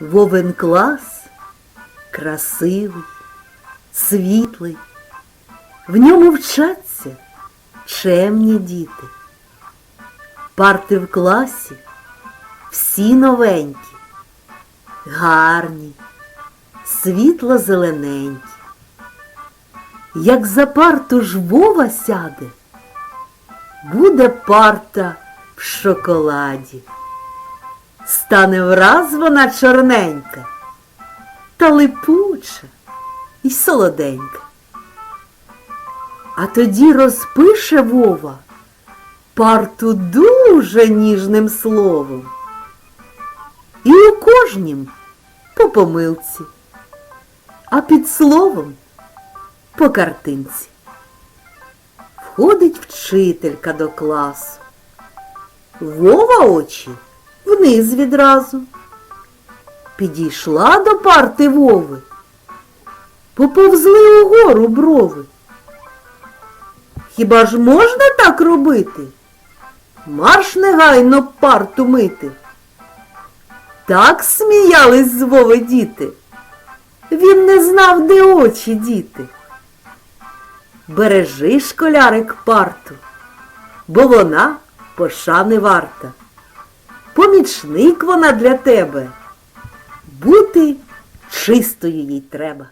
Вовен клас красивий, світлий, в ньому вчаться чемні діти. Парти в класі всі новенькі, гарні, світло-зелененькі. Як за парту ж Вова сяде, буде парта в шоколаді. Стане враз вона чорненька, та липуча і солоденька. А тоді розпише Вова парту дуже ніжним словом. І у кожнім по помилці, а під словом по картинці. Входить вчителька до класу. Вова очі вниз відразу. Підійшла до парти Вови. Поповзли угору брови. Хіба ж можна так робити? Марш негайно парту мити. Так сміялись з Вови діти. Він не знав, де очі діти. Бережи, школярик, парту, бо вона пошани варта. Помічник вона для тебе. Бути чистою їй треба.